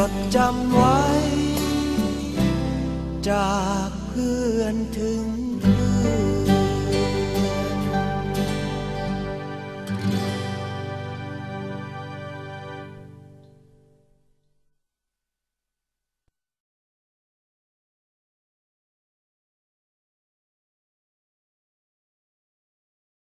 จดจำไว้ จากเพื่อนถึง